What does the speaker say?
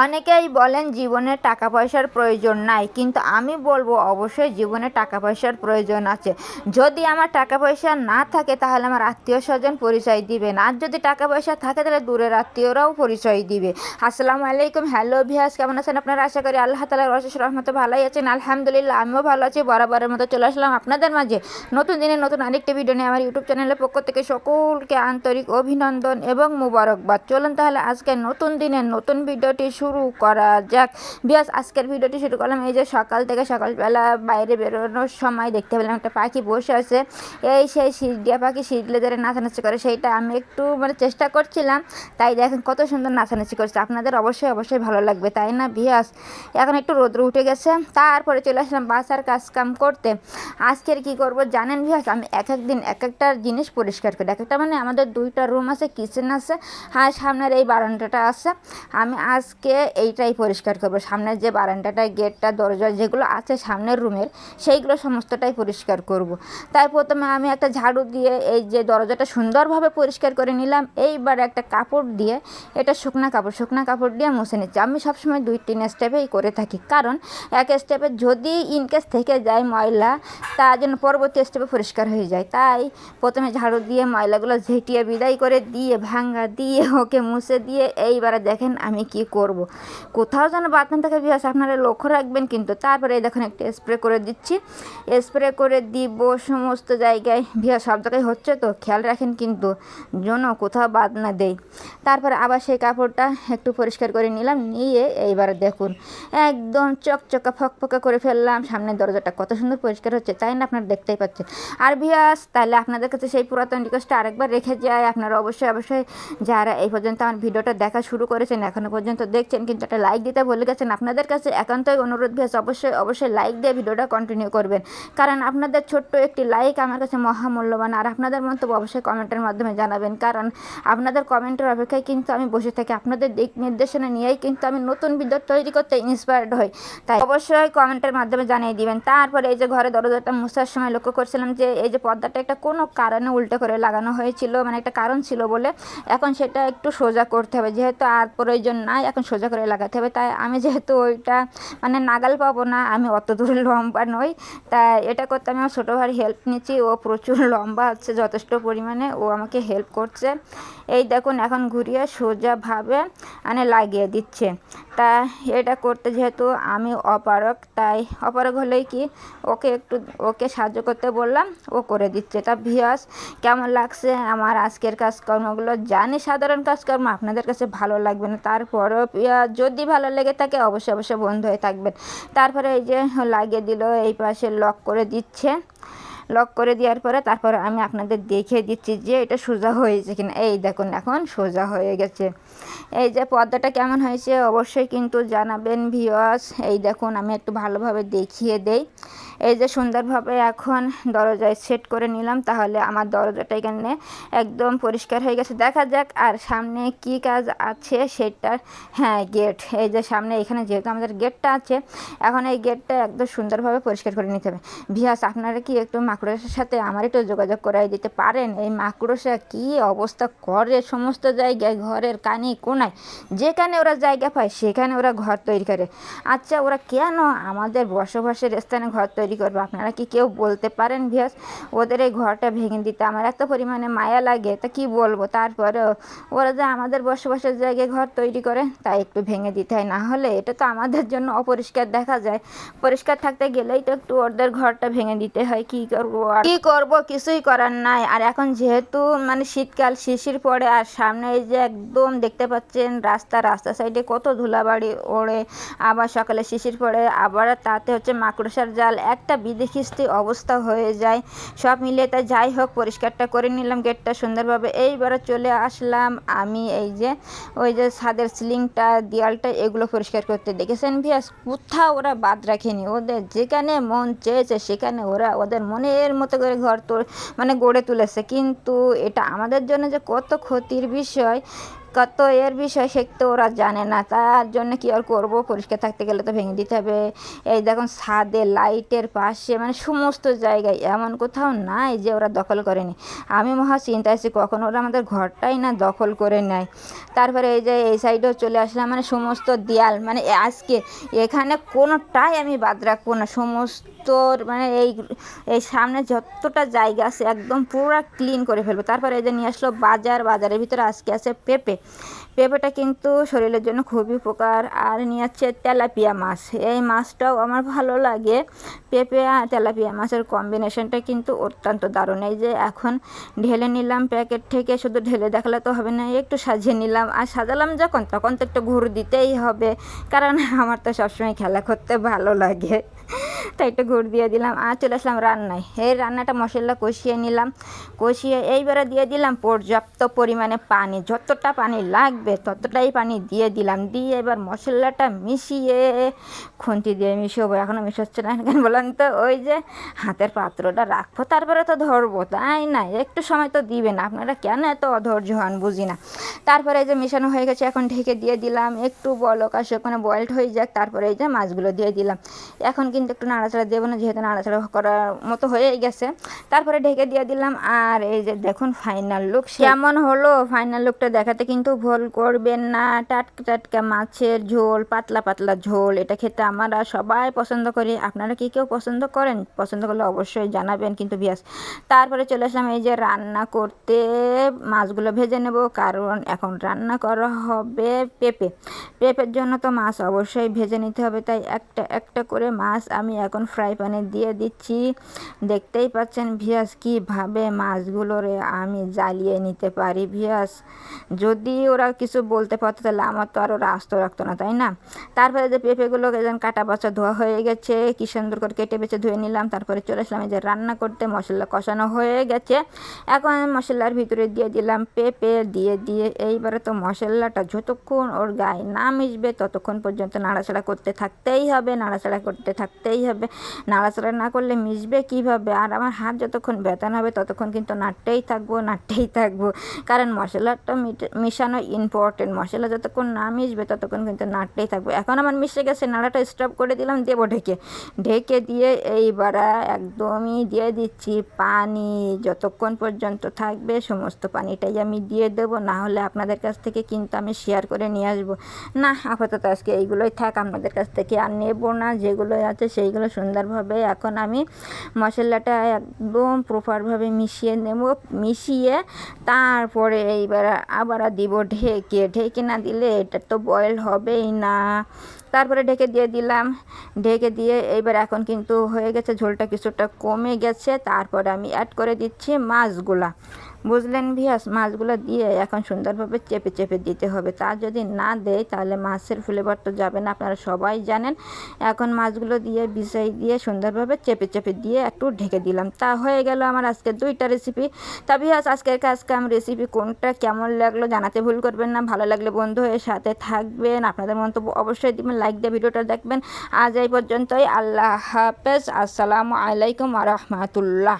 অনেকেই বলেন জীবনে টাকা পয়সার প্রয়োজন নাই, কিন্তু আমি বলব অবশ্যই জীবনে টাকা পয়সার প্রয়োজন আছে। যদি আমার টাকা পয়সা না থাকে, তাহলে আমার আত্মীয় স্বজন পরিচয় দিবেন আর যদি টাকা পয়সা থাকে, তাহলে দূরের আত্মীয়রাও পরিচয় দিবে। আসসালামু আলাইকুম, হ্যালো ভিয়াস কেমন আছেন আপনারা? আশা করি আল্লাহ তালার অশেষ রহমতে ভালোই আছেন। আলহামদুলিল্লাহ, আমিও ভালো আছি। বরাবরের মতো চলে আসলাম আপনাদের মাঝে নতুন দিনে নতুন আরেকটি ভিডিও নিয়ে আমার ইউটিউব চ্যানেলের পক্ষ থেকে সকলকে আন্তরিক অভিনন্দন এবং মুবারকবাদ। চলুন তাহলে আজকে নতুন দিনের নতুন ভিডিওটি শুরু করা যাক। বিয়াস, আজকের ভিডিওটি শুরু করলাম এই যে সকাল থেকে সকালবেলা বাইরে বেরোনোর সময় দেখতে পেলাম একটা পাখি বসে আছে। এই সেই সিডিয়া পাখি সিডলে ধরে নাচানাচি করে, সেইটা আমি একটু মানে চেষ্টা করছিলাম, তাই দেখেন কত সুন্দর নাচানাচি করছে। আপনাদের অবশ্যই অবশ্যই ভালো লাগবে, তাই না বিয়াস? এখন একটু রোদ্র উঠে গেছে, তারপরে চলে আসলাম বাসার কাজ কাম করতে। আজকের কি করব জানেন বিয়াস? আমি এক এক দিন এক একটা জিনিস পরিষ্কার করি। এক একটা মানে আমাদের দুইটা রুম আছে, কিচেন আছে, আর সামনের এই বারান্দাটা আছে। আমি আজকে এইটাই পরিষ্কার করব। সামনের যে বারান্দাটা, গেটটা, দরজা যেগুলো আছে সামনের রুমের, সেইগুলো সমস্তটাই পরিষ্কার করব। তাই প্রথমে আমি একটা ঝাড়ু দিয়ে এই যে দরজাটা সুন্দরভাবে পরিষ্কার করে নিলাম। এইবার একটা কাপড় দিয়ে এটা শুকনা কাপড় শুকনা কাপড় দিয়ে মুছে নিচ্ছি। আমি সবসময় দুই, তিন স্টেপেই করে থাকি। কারণ এক স্টেপে যদি ইনকেস থেকে যায় ময়লা তার জন্য পরবর্তী স্টেপে পরিষ্কার হয়ে যায়। তাই প্রথমে ঝাড়ু দিয়ে ময়লাগুলো ঝেঁটিয়ে বিদায় করে দিয়ে ভাঙ্গা দিয়ে ওকে মুছে দিয়ে এইবারে দেখেন আমি কি করব। কোথাও যেন বাথরুম থেকে বিয়াস আপনারা লক্ষ্য রাখবেন কিন্তু তারপরে দেখুন একটা স্প্রে করে দিচ্ছি। স্প্রে করে দিব সমস্ত জায়গায়। বিয়া সব জায়গায় হচ্ছে তো? খেয়াল রাখেন কিন্তু যেন কোথাও বাদ না দেয় তারপরে আবার সেই কাপড়টা একটু পরিষ্কার করে নিলাম, নিয়ে এইবারে দেখুন। একদম চকচকা ফকফকা করে ফেললাম। সামনের দরজাটা কত সুন্দর পরিষ্কার হচ্ছে। তাই না আপনারা দেখতেই পাচ্ছেন। আর বিয়াস তাহলে আপনাদের কাছে সেই পুরাতন রিকোয়েস্টটা আরেকবার রেখে যায় আপনারা অবশ্যই অবশ্যই যারা এই পর্যন্ত আমার ভিডিওটা দেখা শুরু করেছেন এখনও পর্যন্ত দেখছেন, কিন্তু একটা লাইক দিতে ভুলে গেছেন, আপনাদের কাছে একান্তই অনুরোধ ভেস অবশ্যই অবশ্যই লাইক দিয়ে ভিডিওটা কন্টিনিউ করবেন। কারণ আপনাদের ছোট্ট একটি লাইক আমার কাছে মহামূল্যবান, আর আপনাদের মন্তব্য অবশ্যই কমেন্টের মাধ্যমে জানাবেন। কারণ আপনাদের কমেন্টের অপেক্ষায় কিন্তু আমি বসে থাকি, আপনাদের দিক নির্দেশনা নিয়েই কিন্তু আমি নতুন ভিডিও তৈরি করতে ইন্সপায়ার্ড হই। তাই অবশ্যই কমেন্টের মাধ্যমে জানিয়ে দিবেন। তারপরে এই যে ঘরে দরজাটা মুছার সময় লক্ষ্য করছিলাম যে এই যে পর্দাটা একটা কোনো কারণে উল্টো করে লাগানো হয়েছিল মানে একটা কারণ ছিল বলে এখন সেটা একটু সোজা করতে হবে। যেহেতু আর প্রয়োজন নাই, এখন সোজা করে লাগাতে হবে। তাই আমি যেহেতু ওইটা মানে নাগাল পাবো না, আমি অত দূরে লম্বা নই। তাই এটা করতে আমি আমার ছোটো ভাই হেল্প নিচ্ছি। ও প্রচুর লম্বা হচ্ছে, যথেষ্ট পরিমাণে ও আমাকে হেল্প করছে। এই দেখুন, এখন ঘুরিয়ে সোজাভাবে মানে লাগিয়ে দিচ্ছে। তা এটা করতে যেহেতু আমি অপারক তাই অপারক হলেই কি, ওকে একটু ওকে সাহায্য করতে বললাম, ও করে দিচ্ছে। তা ভিয়াস কেমন লাগছে আমার আজকের কাজকর্মগুলো? জানি সাধারণ কাজকর্ম, আপনাদের কাছে ভালো লাগবে না। তারপরেও যদি ভালো লেগে থাকে, অবশ্যই অবশ্যই বন্ধ হয়ে থাকবেন। তারপরে এই যে লাগিয়ে দিল, এই পাশে লক করে দিচ্ছে। লক করে দেওয়ার পরে তারপরে আমি আপনাদের দেখিয়ে দিচ্ছি যে এটা সোজা হয়েছে কিনা। এই দেখুন, এখন সোজা হয়ে গেছে। এই যে পর্দাটা কেমন হয়েছে, অবশ্যই কিন্তু জানাবেন ভিওয়াস এই দেখুন, আমি একটু ভালোভাবে দেখিয়ে দেই। এই যে সুন্দরভাবে এখন দরজায় সেট করে নিলাম, তাহলে আমার দরজাটা এখানে একদম পরিষ্কার হয়ে গেছে। দেখা যাক আর সামনে কি কাজ আছে সেটার হ্যাঁ গেট এই যে সামনে এখানে যেহেতু আমাদের গেটটা আছে, এখন এই গেটটা একদম সুন্দরভাবে পরিষ্কার করে নিতে হবে। ভিয়াস আপনারা কি একটু মাকড়সার সাথে আমার একটু যোগাযোগ করাই দিতে পারেন? এই মাকড়সা কি অবস্থা করে সমস্ত জায়গায়, ঘরের কানে কোনায়? যেখানে ওরা জায়গা পায়, সেখানে ওরা ঘর তৈরি করে। আচ্ছা ওরা কেন আমাদের বসবাসের স্থানে ঘর তৈরি করবে। আপনারা কি কেউ বলতে পারেন ভিয়াস ওদের এই ঘরটা ভেঙে দিতে আমার এত পরিমাণে মায়া লাগে, তা কি বলব? তারপরেও ওরা যে আমাদের বসবাসের জায়গায় ঘর তৈরি করে তাই একটু ভেঙে দিতে হয়। না হলে এটা তো আমাদের জন্য অপরিষ্কার দেখা যায়। পরিষ্কার থাকতে গেলেই তো একটু ওদের ঘরটা ভেঙে দিতে হয়। কি করব আর? কি করব? কিছুই করার নাই। আর এখন যেহেতু মানে শীতকাল, শিশির পড়ে, আর সামনে এই যে একদম দেখতে পাচ্ছেন রাস্তা রাস্তা সাইডে কত ধুলাবাড়ি ওড়ে। আবার সকালে শিশির পড়ে, আবার তাতে হচ্ছে মাকড়সার জাল। একটা বিদেখিস্তি অবস্থা হয়ে যায়। সব মিলিয়ে তাই যাই হোক, পরিষ্কারটা করে নিলাম গেটটা সুন্দরভাবে। এইবারে চলে আসলাম আমি এই যে, ওই যে ছাদের সিলিংটা, দেয়ালটা, এগুলো পরিষ্কার করতে। দেখেছেন ভিয়াস কোথাও ওরা বাদ রাখেনি। ওদের যেখানে মন চেয়েছে, সেখানে ওরা ওদের মনের মতো করে ঘর তো মানে গড়ে তুলেছে। কিন্তু এটা আমাদের জন্য যে কত ক্ষতির বিষয় কত এর বিষয় সে তো ওরা জানে না। তার জন্য কি আর করব? পরিষ্কার থাকতে গেলে তো ভেঙে দিতে হবে। এই দেখুন ছাদে, লাইটের পাশে মানে সমস্ত জায়গায়। এমন কোথাও নাই যে ওরা দখল করেনি। আমি মহা চিন্তায় আছি, কখন ওরা আমাদের ঘরটাই না দখল করে নেয়। তারপরে এই যে এই সাইডেও চলে আসলাম মানে সমস্ত দেয়াল মানে আজকে এখানে কোনোটাই আমি বাদ রাখব না। সমস্ত মানে এই এই সামনে যতটা জায়গা আছে একদম পুরো ক্লিন করে ফেলব। তারপরে এই যে নিয়ে আসলো বাজার, বাজারের ভিতরে আজকে আছে পেঁপে। পেঁপেটা কিন্তু শরীরের জন্য খুবই উপকার। আর নিয়ে আসছে তেলাপিয়া মাছ। এই মাছটাও আমার ভালো লাগে। পেঁপে আর তেলাপিয়া মাছের কম্বিনেশনটা কিন্তু অত্যন্ত দারুণ। এই যে এখন ঢেলে নিলাম প্যাকেট থেকে, শুধু ঢেলে দেখালে তো হবে না, একটু সাজিয়ে নিলাম। আর সাজালাম যখন, তখন তো একটু ঘুর দিতেই হবে। কারণ আমার তো সবসময় খেলা করতে ভালো লাগে। তাই একটু ঘুর দিয়ে দিলাম। আর চলে আসলাম রান্নায়। এই রান্নাটা মশলা কষিয়ে নিলাম। কষিয়ে এইবারে দিয়ে দিলাম পর্যাপ্ত পরিমাণে পানি। যতটা পানি লাগবে ততটাই পানি দিয়ে দিলাম। দিয়ে এবার মশলাটা মিশিয়ে খুন্তি দিয়ে মিশাবো। এখনও মিশাচ্ছে না, কেন বলেন তো? ওই যে হাতের পাত্রটা রাখব, তারপরে তো ধরবো, তাই না? একটু সময় তো দিবেন। আপনারা কেন এত অধৈর্য হন বুঝি না। তারপরে এই যে মেশানো হয়ে গেছে, এখন ঢেকে দিয়ে দিলাম। একটু বলক আসে ওখানে বয়েলড হয়ে যাক। তারপরে এই যে মাছগুলো দিয়ে দিলাম। এখন কিন্তু একটু নাড়াচাড়া দেবো না যেহেতু নাড়াচাড়া করার মতো হয়েই গেছে। তারপরে ঢেকে দিয়ে দিলাম, আর এই যে দেখুন ফাইনাল লুক কেমন হলো ফাইনাল লুকটা দেখাতে কিন্তু ভুল করবেন না। টাটকা টাটকা মাছের ঝোল, পাতলা পাতলা ঝোল, এটা খেতে আমরা সবাই পছন্দ করি। আপনারা কি কেউ পছন্দ করেন? পছন্দ করলে অবশ্যই জানাবেন কিন্তু বিয়াস। তারপরে চলে আসলাম এই যে রান্না করতে। মাছগুলো ভেজে নেব, কারণ এখন রান্না করা হবে পেঁপে। পেঁপের জন্য তো মাছ অবশ্যই ভেজে নিতে হবে, তাই একটা একটা করে মাছ আমি এখন ফ্রাই প্যানে দিয়ে দিচ্ছি। দেখতেই পাচ্ছেন ভিয়াস কীভাবে মাছগুলোরে আমি জ্বালিয়ে নিতে পারি ভিয়াস। যদি ওরা কিছু বলতে পারতো তাহলে আমার তো আর ওরা আস্ত রাখতো না, তাই না? তারপরে যে পেঁপেগুলো যেন কাটা বাছা ধোয়া হয়ে গেছে কি সুন্দর করে কেটে বেছে ধুয়ে নিলাম, তারপরে চলে আসলাম যে রান্না করতে, মশলা কষানো হয়ে গেছে। এখন মশলার ভিতরে দিয়ে দিলাম পেঁপে, দিয়ে দিয়ে এইবারে তো মশলাটা যতক্ষণ ওর গায়ে না মিশবে ততক্ষণ পর্যন্ত নাড়াচাড়া করতে থাকতেই হবে, নাড়াচাড়া করতে থাকতেই হবে। নাড়াচাড়া না করলে মিশবে কীভাবে? আর আমার হাত যতক্ষণ ব্যথান হবে, ততক্ষণ কিন্তু নাড়তেই থাকব নাড়তেই থাকব। কারণ মশলাটা মিশানো ইম্পর্টেন্ট মশলা যতক্ষণ না মিশবে, ততক্ষণ কিন্তু নাড়তেই থাকব। এখন আমার মিশে গেছে, নাড়াটা স্টপ করে দিলাম, দেবো ঢেকে। ঢেকে দিয়ে এইবার একদমই দিয়ে দিচ্ছি পানি। যতক্ষণ পর্যন্ত থাকবে, সমস্ত পানিটাই আমি দিয়ে দেবো। না হলে আপনাদের কাছ থেকে কিন্তু আমি শেয়ার করে নিয়ে আসব। না, আপাতত আজকে এইগুলোই থাক। আপনাদের কাছ থেকে আর নেব না। যেগুলো আছে সেইগুলো সুন্দরভাবে এখন আমি মশলাটা একদম প্রপারভাবে মিশিয়ে নেব, মিশিয়ে তারপরে এইবার আবার দিব ঢেকে ঢেকে না দিলে এটা তো বয়েল হবেই না। তারপরে ঢেকে দিয়ে দিলাম, ঢেকে দিয়ে এইবার এখন কিন্তু হয়ে গেছে ঝোলটা কিছুটা কমে গেছে, তারপরে আমি অ্যাড করে দিচ্ছি মাছগুলা। বুঝলেন ভিয়াস মাছগুলো দিয়ে এখন সুন্দরভাবে চেপে চেপে দিতে হবে। তা যদি না দেয়, তাহলে মাছের ফ্লেভার তো যাবে না, আপনারা সবাই জানেন। এখন মাছগুলো দিয়ে বিষাই দিয়ে সুন্দরভাবে চেপে চেপে দিয়ে একটু ঢেকে দিলাম। তা হয়ে গেল আমার আজকে দুইটা রেসিপি তা ভিয়াস আজকের কাজকে আমি রেসিপি কোনটা কেমন লাগল জানাতে ভুল করবেন না। ভালো লাগলে বন্ধু হয়ে সাথে থাকবেন। আপনাদের মন্তব্য অবশ্যই দিবেন লাইক দিয়ে ভিডিওটা দেখবেন। আজ এই পর্যন্তই, আল্লাহ হাফেজ। আসসালামু আলাইকুম আ রহমতুল্লাহ।